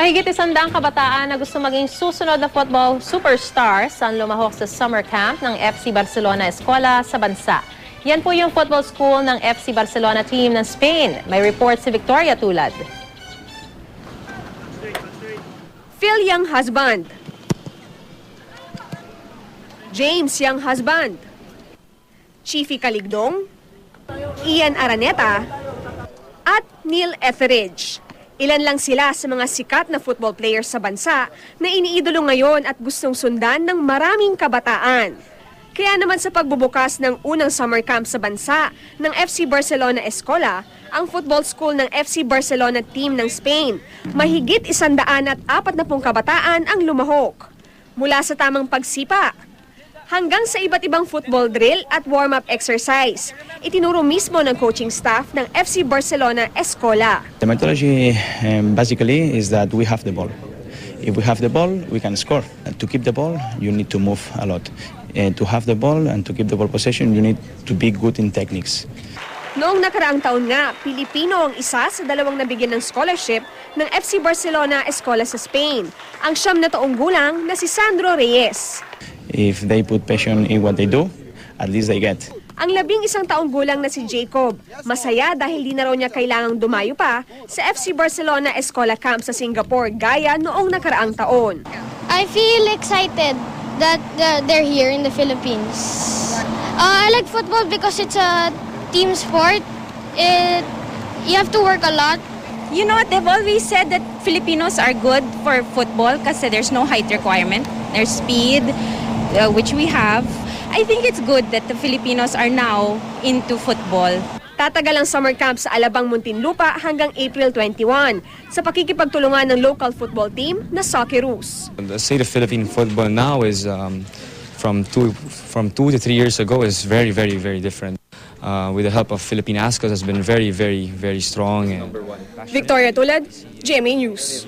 Mahigit isandaang kabataan na gusto maging susunod na football superstars ang lumahok sa summer camp ng FC Barcelona Escola sa bansa. Yan po yung football school ng FC Barcelona team ng Spain. May report si Victoria Tulad. Phil Young Husband. James Young Husband. Chiefy Kaligdong. Ian Araneta. At Neil Etheridge. Ilan lang sila sa mga sikat na football players sa bansa na iniidolo ngayon at gustong sundan ng maraming kabataan. Kaya naman sa pagbubukas ng unang summer camp sa bansa ng FC Barcelona Escola, ang football school ng FC Barcelona team ng Spain, mahigit isandaan at apat na pong kabataan ang lumahok. Mula sa tamang pagsipa, hanggang sa iba't ibang football drill at warm-up exercise. Itinuro mismo ng coaching staff ng FC Barcelona Escola. The methodology um, basically is that we have the ball. If we have the ball, we can score. And to keep the ball, you need to move a lot. And to have the ball and to keep the ball possession, you need to be good in techniques. Noong nakaraang taon nga, Pilipino ang isa sa dalawang nabigyan ng scholarship ng FC Barcelona Escola sa Spain. Ang siyam na taong gulang na si Sandro Reyes. If they put passion in what they do, at least they get. Ang labing isang taong gulang na si Jacob, masaya dahil di na raw niya kailangang dumayo pa sa FC Barcelona Escola Camp sa Singapore gaya noong nakaraang taon. I feel excited that uh, they're here in the Philippines. Uh, I like football because it's a team sport. It you have to work a lot. You know what? They've always said that Filipinos are good for football kasi there's no height requirement. There's speed, uh, which we have. I think it's good that the Filipinos are now into football. Tatagal ang summer camp sa Alabang Muntinlupa hanggang April 21 sa pakikipagtulungan ng local football team na Socceroos. The state of Philippine football now is um, from two from two to three years ago is very very very different. Uh, with the help of Philippine ASCOS has been very very very strong and Victoria Tulad, GMA News.